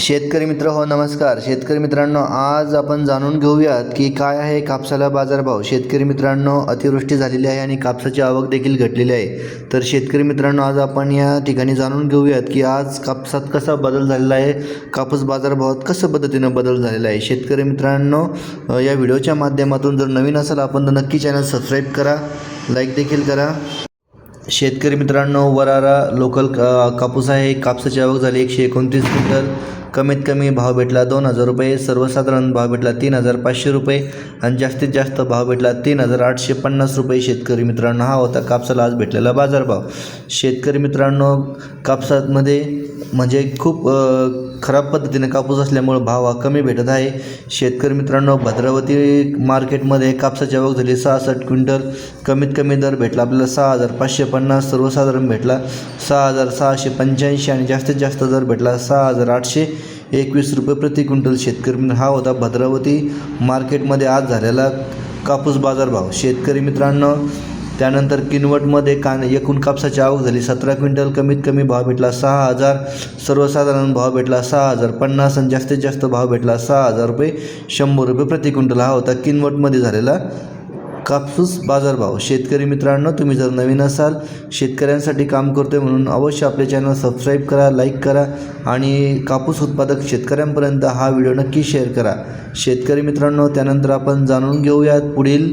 शेतकरी मित्र हो नमस्कार. शेतकरी मित्रांनो आज आपण जाणून घेऊयात की काय आहे कापसाला बाजारभाव. शेतकरी मित्रांनो अतिवृष्टी झालेली आहे आणि कापसाची आवक देखील घटलेली आहे. तर शेतकरी मित्रांनो आज आपण या ठिकाणी जाणून घेऊयात की आज कापसात कसा बदल झालेला आहे कापूस बाजारभावात कसं पद्धतीनं बदल झालेला आहे. शेतकरी मित्रांनो या व्हिडिओच्या माध्यमातून जर नवीन असाल आपण तर नक्की चॅनल सबस्क्राईब करा लाईक देखील करा. शेतकरी मित्रांनो वरारा लोकल का कापूस आहे. कापसाची आवक झाली एकशे एकोणतीस क्विंटल. कमीत कमी भाव भेटला दोन हजार रुपये. सर्वसाधारण भाव भेटला तीन हजार पाचशे रुपये. आणि जास्तीत जास्त भाव भेटला तीन हजार आठशे पन्नास रुपये. शेतकरी मित्रांनो हा होता कापसाला आज भेटलेला बाजारभाव. शेतकरी मित्रांनो कापसामध्ये म्हणजे खूप खराब पद्धतीने कापूस असल्यामुळं भाव हा कमी भेटत आहे. शेतकरी मित्रांनो भद्रावती मार्केटमध्ये कापसाची आवक झाली सहासष्ट क्विंटल कमीत कमी दर भेटला. आपल्याला सहा हजार पाचशे पन्नास सर्वसाधारण भेटला. सहा हजार सहाशे पंच्याऐंशी आणि जास्तीत जास्त दर भेटला. सहा हजार आठशे एकवीस रुपये प्रति क्विंटल शेतकरी मित्र हा होता भद्रावती मार्केटमध्ये आज झालेला कापूस बाजारभाव. शेतकरी मित्रांनो त्यानंतर किनवटमध्ये कान एकूण कापसाची आवक झाली. सतरा क्विंटल कमीत कमी भाव भेटला सहा हजार सर्वसाधारण भाव भेटला सहा हजार पन्नास आणि जास्तीत जास्त भाव भेटला सहा हजार रुपये शंभर रुपये प्रति क्विंटल. हा होता किनवटमध्ये झालेला कापूस बाजारभाव. शेतकरी मित्रांनो तुम्ही जर नवीन असाल शेतकऱ्यांसाठी काम करतोय म्हणून अवश्य आपले चॅनल सबस्क्राईब करा लाईक करा आणि कापूस उत्पादक शेतकऱ्यांपर्यंत हा व्हिडिओ नक्की शेअर करा. शेतकरी मित्रांनो त्यानंतर आपण जाणून घेऊयात पुढील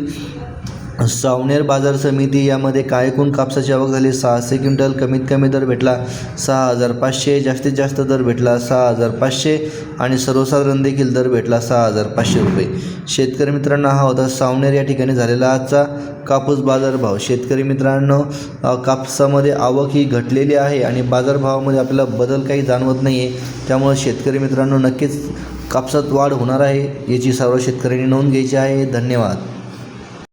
सावनेर बाजार समिती यामध्ये काय एकूण कापसाची आवक झाली? सहाशे क्विंटल कमीत कमी दर भेटला. सहा हजार पाचशे जास्तीत जास्त दर भेटला सहा हजार पाचशे आणि सर्वसाधारण देखील दर भेटला सहा हजार पाचशे रुपये. शेतकरी मित्रांनो हा होता सावनेर या ठिकाणी झालेला आजचा कापूस बाजारभाव. शेतकरी मित्रांनो कापसामध्ये आवक ही घटलेली आहे आणि बाजारभावामध्ये आपल्याला बदल काही जाणवत नाही आहे त्यामुळे शेतकरी मित्रांनो नक्कीच कापसात वाढ होणार आहे याची सर्व शेतकऱ्यांनी नोंद घ्यायची आहे. धन्यवाद.